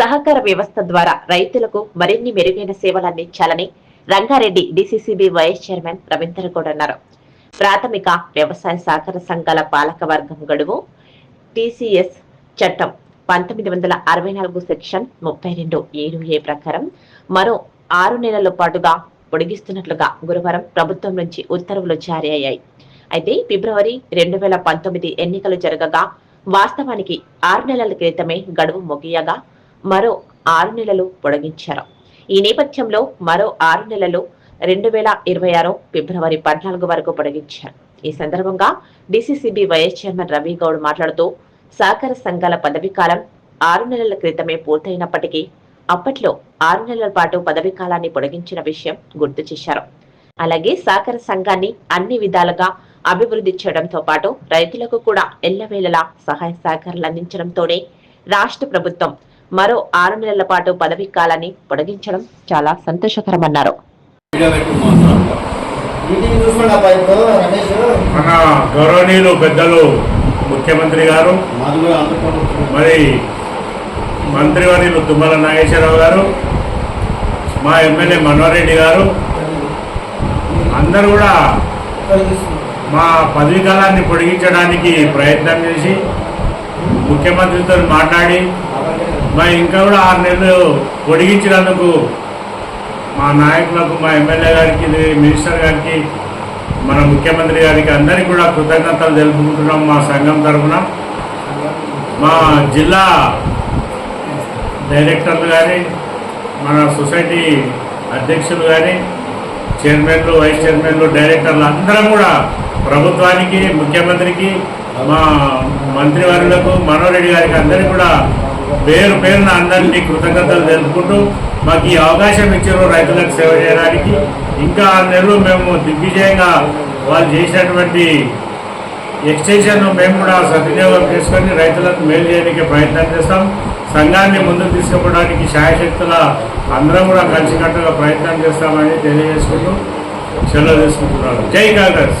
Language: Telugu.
సహకార వ్యవస్థ ద్వారా రైతులకు మరిన్ని మెరుగైన సేవలు అందించాలని Rangareddy DCCB vice chairman Ravinder Goud అన్నారు. ప్రాథమిక వ్యవసాయ సహకార సంఘాల పాలక వర్గం గడువు టీసీఎస్ చట్టం పంతొమ్మిది వందల అరవై నాలుగు సెక్షన్ ముప్పై రెండు ఏడు ఏ ప్రకారం మరో ఆరు నెలల పాటుగా పొడిగిస్తున్నట్లుగా గురువారం ప్రభుత్వం నుంచి ఉత్తర్వులు జారీ అయ్యాయి. అయితే ఫిబ్రవరి రెండు వేల పంతొమ్మిది ఎన్నికలు జరగగా వాస్తవానికి ఆరు నెలల క్రితమే గడువు ముగియగా మరో ఆరు నెలలు పొడిగించారు. ఈ నేపథ్యంలో మరో ఆరు నెలలు రెండు వేల ఇరవై ఆరు ఫిబ్రవరి పద్నాలుగు వరకు పొడిగించారు. ఈ సందర్భంగా DCCB vice chairman Ravi Goud మాట్లాడుతూ సహకార సంఘాల పదవీ కాలం ఆరు నెలల క్రితమే పూర్తయినప్పటికీ అప్పట్లో ఆరు నెలల పాటు పదవీ కాలాన్ని పొడిగించిన విషయం గుర్తు చేశారు. అలాగే సహకార సంఘాన్ని అన్ని విధాలుగా అభివృద్ధి చేయడంతో పాటు రైతులకు కూడా ఎల్లవేళలా సహాయ సహకారాలు అందించడంతోనే రాష్ట్ర ప్రభుత్వం మరో ఆరు నెలల పాటు పదవీ కాలాన్ని పొడిగించడం చాలా సంతోషకరమన్నారు. మన గౌరవనీయులు పెద్దలు ముఖ్యమంత్రి గారు మరి మంత్రివర్యులు తుమ్మల నాగేశ్వరరావు గారు మా ఎమ్మెల్యే మనోహర్ గారు అందరూ కూడా మా పదవీ కాలాన్ని పొడిగించడానికి ప్రయత్నం చేసి ముఖ్యమంత్రితో మాట్లాడి మరి ఇంకా కూడా ఆరు నెలలు పొడిగించినందుకు మా నాయకులకు మా ఎమ్మెల్యే గారికి మినిస్టర్ గారికి మన ముఖ్యమంత్రి గారికి అందరికీ కూడా కృతజ్ఞతలు తెలుపుకుంటున్నాం మా సంఘం తరఫున. మా జిల్లా డైరెక్టర్లు కానీ మన సొసైటీ అధ్యక్షులు కానీ చైర్మన్లు వైస్ చైర్మన్లు డైరెక్టర్లు అందరం కూడా ప్రభుత్వానికి ముఖ్యమంత్రికి మా మంత్రివర్యులకు మనోరెడ్డి గారికి అందరికీ కూడా పేరు పేరున అందరినీ కృతజ్ఞతలు తెలుపుకుంటూ మాకు ఈ అవకాశం ఇచ్చారు రైతులకు సేవ చేయడానికి. ఇంకా ఆరు నెలలు మేము దిగ్విజయంగా వాళ్ళు చేసినటువంటి ఎక్స్టెన్షన్ మేము కూడా సద్వినియోగం చేసుకొని రైతులకు మేలు చేయడానికి ప్రయత్నం చేస్తాం. సంఘాన్ని ముందుకు తీసుకుపోవడానికి శాయశక్తుల అందరం కూడా కలిసికట్టుగా ప్రయత్నం చేస్తామని తెలియజేసుకుంటూ సెలవు తీసుకుంటున్నాను జై కాంగ్రెస్.